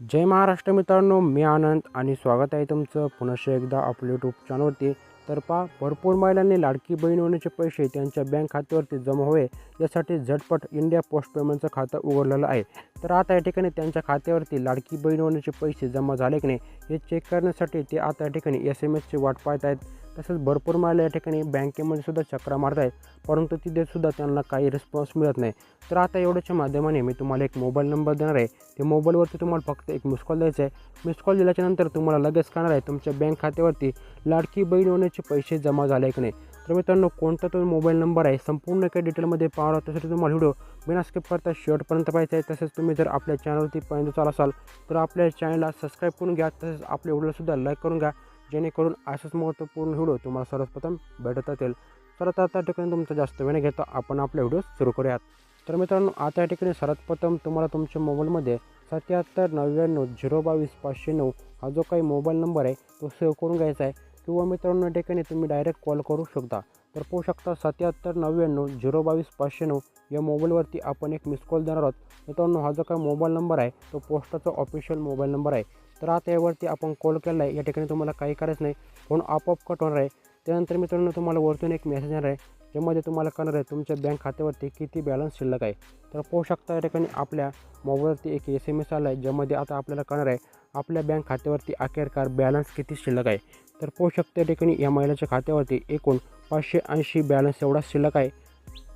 जय महाराष्ट्र मित्रांनो मी आनंद आणि स्वागत आहे तुमचं. पुनश्च एकदा आपल्या यूट्यूब चॅनलवरती तर पहा भरपूर महिलांनी लाडकी बहीण होण्याचे पैसे त्यांच्या बँक खात्यावरती जमा व्हावे. यासाठी झटपट इंडिया पोस्ट पेमेंटचं खातं उघडलेलं आहे. तर आता या ठिकाणी त्यांच्या खात्यावरती लाडकी बहीण होण्याचे पैसे जमा झाले की नाही हे चेक करण्यासाठी ते आता या ठिकाणी एस एम एसची वाट पाहत आहेत. तसंच भरपूर मला या ठिकाणी बँकेमध्ये सुद्धा चक्रा मारत आहेत परंतु तिथे सुद्धा त्यांना काही रिस्पॉन्स मिळत नाही. तर आता एवढ्याच्या माध्यमाने मी तुम्हाला एक मोबाईल नंबर देणार आहे. ते मोबाईलवरती तुम्हाला फक्त एक मिस कॉल द्यायचा आहे. मिस कॉल दिल्याच्यानंतर तुम्हाला लगेच करणार आहे तुमच्या बँक खात्यावरती लाडकी बहीण होण्याचे पैसे जमा झाले की नाही. तर मित्रांनो कोणता तो मोबाईल नंबर आहे संपूर्ण काही डिटेलमध्ये पाहणार त्यासाठी तुम्हाला व्हिडिओ बिना स्किप करता शेवटपर्यंत पाहायचं आहे. तसेच तुम्ही जर आपल्या चॅनलवरती पर्यंत चाल असाल तर आपल्या चॅनलला सबस्क्राईब करून घ्या. तसेच आपल्या व्हिडिओसुद्धा लाईक करून घ्या. जेणेकरून असेच महत्त्वपूर्ण व्हिडिओ तुम्हाला सर्वप्रथम भेटत येतील तर आता त्या ठिकाणी तुमचा जास्त वेळ घेता आपण आपले व्हिडिओ सुरू करूयात. तर मित्रांनो आता या ठिकाणी सर्वप्रथम तुम्हाला तुमच्या मोबाईलमध्ये सत्याहत्तर नव्याण्णव झिरो बावीस पाचशे नऊ हा जो काही मोबाईल नंबर आहे तो सेव्ह करून घ्यायचा आहे. किंवा मित्रांनो या ठिकाणी तुम्ही डायरेक्ट कॉल करू शकता. तर पाहू शकता सत्याहत्तर नव्याण्णव झिरो बावीस पाचशे नऊ या मोबाईलवरती आपण एक मिस कॉल देणार आहोत. मित्रांनो हा जो काय मोबाईल नंबर आहे तो पोस्टाचा ऑफिशियल मोबाईल नंबर आहे. तर आता यावरती आपण कॉल केला आहे. या ठिकाणी तुम्हाला काही करायचं नाही. फोन आपोआप कट होणार आहे. त्यानंतर मित्रांनो तुम्हाला वरतून एक मेसेज येणार आहे ज्यामध्ये तुम्हाला कळणार आहे तुमच्या बँक खात्यावरती किती बॅलन्स शिल्लक आहे. तर पाहू शकता या ठिकाणी आपल्या मोबाईलवरती एक एस एम एस आला आहे ज्यामध्ये आता आपल्याला कळणार आहे आपल्या बँक खात्यावरती अखेरकार बॅलन्स किती शिल्लक आहे. तर पाहू शकता या ठिकाणी या महिलाच्या खात्यावरती एकूण पाचशे ऐंशी बॅलन्स एवढा शिल्लक आहे.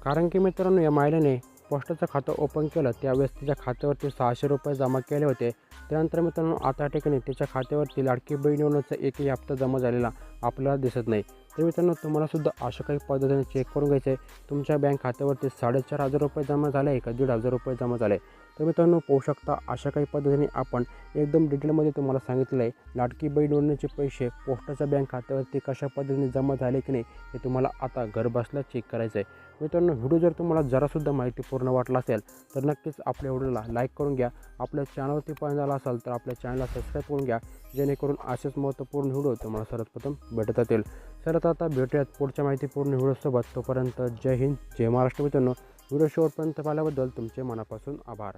कारण की मित्रांनो या महिलेने पोस्टाचं खातं ओपन केलं. त्यावेळेस तिच्या खात्यावरती सहाशे रुपये जमा केले होते. त्यानंतर मित्रांनो आता ठिकाणी तिच्या खात्यावरती लाडकी बहीण योजनेचा एकही हप्ता जमा झालेला आपल्याला दिसत नाही. तर मित्रांनो तुम्हालासुद्धा अशा काही पद्धतीने चेक करून घ्यायचं आहे. तुमच्या बँक खात्यावरती साडेचार हजार रुपये जमा झाले आहे का? दीड हजार रुपये जमा झाले तर मित्रांनो पाहू शकता अशा काही पद्धतीने आपण एकदम डिटेलमध्ये तुम्हाला सांगितलं आहे. लाटकी बहीण नोंदणीचे पैसे पोस्टाच्या बँक खात्यावरती कशा पद्धतीने जमा झाले की नाही हे तुम्हाला आता घर बसल्या चेक करायचं आहे. मित्रांनो व्हिडिओ जर तुम्हाला जरासुद्धा माहिती पूर्ण वाटला असेल तर नक्कीच आपल्या व्हिडिओला लाईक करून घ्या. आपल्या चॅनलवरती पण झाला असाल तर आपल्या चॅनलला सबस्क्राईब करून घ्या. जेणेकरून असेच महत्त्वपूर्ण व्हिडिओ तुम्हाला सर्वप्रथम भेटत येतील सर्वात आता आता भेटूयात पुढच्या माहितीपूर्ण व्हिडिओसोबत. तोपर्यंत जय हिंद जय महाराष्ट्र मित्रांनो. व्हिडिओ शेवटपर्यंत पाहिल्याबद्दल तुमचे मनापासून आभार.